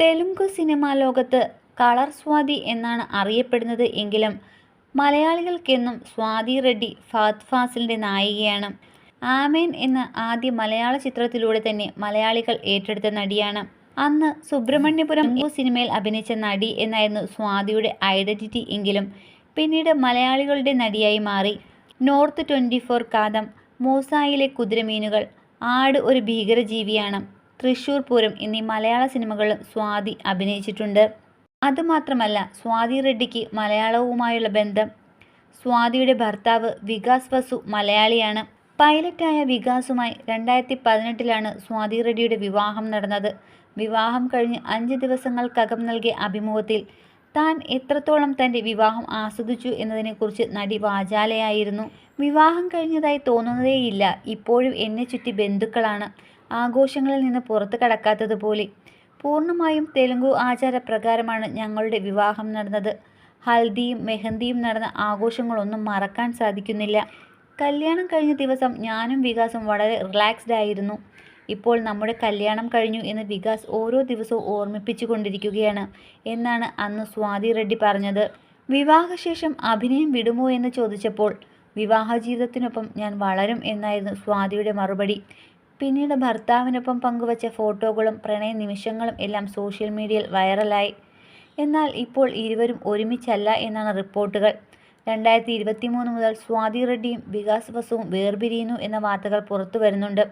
Telugu cinema ലോകത്ത് colour Swathi എന്നാണ് അറിയപ്പെടുന്നത് എങ്കിലും മലയാളികൾക്കെന്നും സ്വാതി റെഡ്ഡി ഫാത് ഫാസിലിന്റെ നായികയാണ്. ആമേൻ എന്ന ആദ്യ മലയാള ചിത്രത്തിലൂടെ തന്നെ മലയാളികൾ ഏറ്റെടുത്ത നടിയാണ്. അന്ന് സുബ്രഹ്മണ്യപുരം സിനിമയിൽ അഭിനയിച്ച നടി എന്നായിരുന്നു സ്വാതിയുടെ ഐഡന്റിറ്റി എങ്കിലും പിന്നീട് മലയാളികളുടെ നടിയായി മാറി. നോർത്ത് ട്വന്റി ഫോർ കാതം മൂസായിലെ കുതിരമീനുകൾ ആട് ഒരു ഭീകരജീവിയാണ്. തൃശ്ശൂർ പൂരം എന്നീ മലയാള സിനിമകളിലും സ്വാതി അഭിനയിച്ചിട്ടുണ്ട്. അതുമാത്രമല്ല സ്വാതി റെഡ്ഡിക്ക് മലയാളവുമായുള്ള ബന്ധം. സ്വാതിയുടെ ഭർത്താവ് വികാസ് വസു മലയാളിയാണ്. പൈലറ്റായ വികാസുമായി രണ്ടായിരത്തി പതിനെട്ടിലാണ് സ്വാതി റെഡ്ഡിയുടെ വിവാഹം നടന്നത്. വിവാഹം കഴിഞ്ഞ് അഞ്ച് ദിവസങ്ങൾക്കകം നൽകിയ അഭിമുഖത്തിൽ താൻ എത്രത്തോളം തന്റെ വിവാഹം ആസ്വദിച്ചു എന്നതിനെക്കുറിച്ച് നടി വാചാലയായിരുന്നു. വിവാഹം കഴിഞ്ഞതായി തോന്നുന്നതേയില്ല. ഇപ്പോഴും എന്നെ ചുറ്റി ബന്ധുക്കളാണ്. ആഘോഷങ്ങളിൽ നിന്ന് പുറത്തു കടക്കാത്തതുപോലെ പൂർണമായും തെലുങ്കു ആചാരപ്രകാരമാണ് ഞങ്ങളുടെ വിവാഹം നടന്നത്. ഹൽദിയും മെഹന്തിയും നടന്ന ആഘോഷങ്ങളൊന്നും മറക്കാൻ സാധിക്കുന്നില്ല. കല്യാണം കഴിഞ്ഞ ദിവസം ഞാനും വികാസും വളരെ റിലാക്സ്ഡ് ആയിരുന്നു. ഇപ്പോൾ നമ്മുടെ കല്യാണം കഴിഞ്ഞു എന്ന് വികാസ് ഓരോ ദിവസവും ഓർമ്മിപ്പിച്ചു കൊണ്ടിരിക്കുകയാണ് എന്നാണ് അന്ന് സ്വാതി റെഡ്ഡി പറഞ്ഞത്. വിവാഹശേഷം അഭിനയം വിടുമോ എന്ന് ചോദിച്ചപ്പോൾ വിവാഹ ജീവിതത്തിനൊപ്പം ഞാൻ വളരും എന്നായിരുന്നു സ്വാതിയുടെ മറുപടി. പിന്നീട് ഭർത്താവിനൊപ്പം പങ്കുവച്ച ഫോട്ടോകളും പ്രണയ നിമിഷങ്ങളും എല്ലാം സോഷ്യൽ മീഡിയയിൽ വൈറലായി. എന്നാൽ ഇപ്പോൾ ഇരുവരും ഒരുമിച്ചല്ല എന്നാണ് റിപ്പോർട്ടുകൾ. രണ്ടായിരത്തി ഇരുപത്തി മൂന്ന് മുതൽ സ്വാതി റെഡ്ഡിയും വികാസ് വസുവും വേർപിരിയുന്നു എന്ന വാർത്തകൾ പുറത്തു വരുന്നുണ്ട്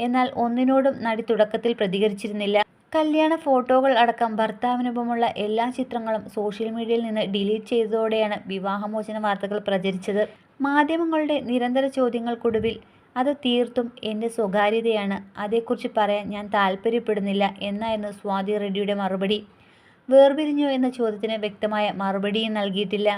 എന്നാൽ ഒന്നിനോടും നടി തുടക്കത്തിൽ പ്രതികരിച്ചിരുന്നില്ല. കല്യാണ ഫോട്ടോകൾ അടക്കം ഭർത്താവിനൊപ്പമുള്ള എല്ലാ ചിത്രങ്ങളും സോഷ്യൽ മീഡിയയിൽ നിന്ന് ഡിലീറ്റ് ചെയ്തതോടെയാണ് വിവാഹമോചന വാർത്തകൾ പ്രചരിച്ചത്. മാധ്യമങ്ങളുടെ നിരന്തര ചോദ്യങ്ങൾക്കൊടുവിൽ അത് തീർത്തും എന്റെ സ്വകാര്യതയാണ്. അതേക്കുറിച്ച് പറയാൻ ഞാൻ താല്പര്യപ്പെടുന്നില്ല എന്നായിരുന്നു സ്വാതി റെഡ്ഡിയുടെ മറുപടി. വേർപിരിഞ്ഞോ എന്ന ചോദ്യത്തിന് വ്യക്തമായ മറുപടിയും നൽകിയിട്ടില്ല.